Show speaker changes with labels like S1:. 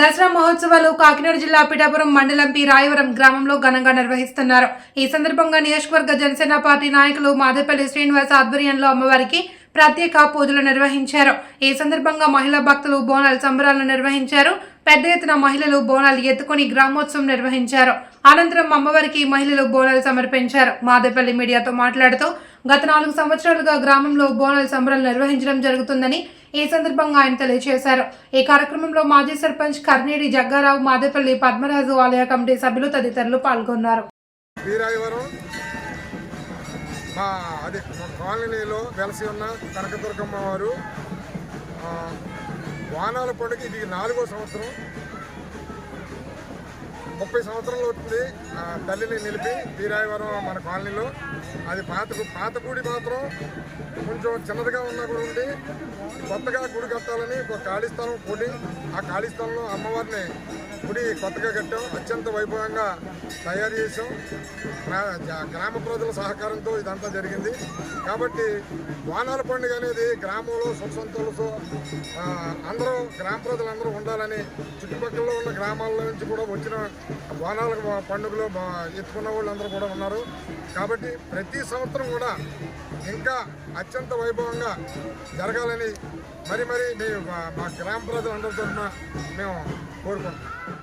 S1: దసరా మహోత్సవాలు కాకినాడ జిల్లా పిఠాపురం మండలం పి. రాయవరం గ్రామంలో ఘనంగా నిర్వహిస్తున్నారు. ఈ సందర్భంగా నియోజకవర్గ జనసేన పార్టీ నాయకులు మాదేపల్లి శ్రీనివాస్ ఆధ్వర్యంలో అమ్మవారికి ప్రత్యేక పూజలు నిర్వహించారు. ఈ సందర్భంగా మహిళా భక్తులు బోనాల సంబరాలను నిర్వహించారు. పెద్ద ఎత్తున మహిళలు బోనాలు ఎత్తుకుని గ్రామోత్సవం నిర్వహించారు. అనంతరం అమ్మవారికి మహిళలు బోనాలు సమర్పించారు. మాదేపల్లి మీడియాతో మాట్లాడుతూ గత నాలుగు సంవత్సరాలుగా గ్రామంలో బోనాల సంబరాలు నిర్వహించడం జరుగుతుందని ఈ సందర్భంగా ఆయన తెలియజేశారు. ఈ కార్యక్రమంలో మాజీ సర్పంచ్ కర్నేడి జగ్గారావు మాదేపల్లి పద్మరాజు ఆలయ కమిటీ సభ్యులు తదితరులు పాల్గొన్నారు.
S2: మా కాలనీలో వెలసి ఉన్న కనకదుర్గమ్మ వారు బాణాల పండుగ ఇది నాలుగో సంవత్సరం. ముప్పై సంవత్సరాలు అవుతుంది ఆ, తల్లిని నిలిపి వీరాయవరం మన కాలనీలో. అది పాత పాత గుడి మాత్రం కొంచెం చిన్నదిగా ఉన్నా కూడా ఉండి కొత్తగా గుడి కట్టాలని ఒక ఖాళీ స్థలం కొని ఆ ఖాళీ స్థలంలో అమ్మవారిని గుడి కొత్తగా కట్టాం. అత్యంత వైభవంగా తయారు చేసాం గ్రా- గ్రామ ప్రజల సహకారంతో ఇదంతా జరిగింది. కాబట్టి వానాల పండుగ అనేది గ్రామంలో సుఖ అందరూ గ్రామ ప్రజలందరూ ఉండాలని చుట్టుపక్కల ఉన్న గ్రామాల నుంచి కూడా వచ్చిన వానాల పండుగలో ఎత్తుకున్న వాళ్ళందరూ కూడా ఉన్నారు. కాబట్టి ప్రతి సంవత్సరం కూడా ఇంకా అత్యంత వైభవంగా జరగాలని మరి మరి మేము మా మా గ్రామ ప్రజలందరి తరఫున మేము కోరుకుంటున్నాం.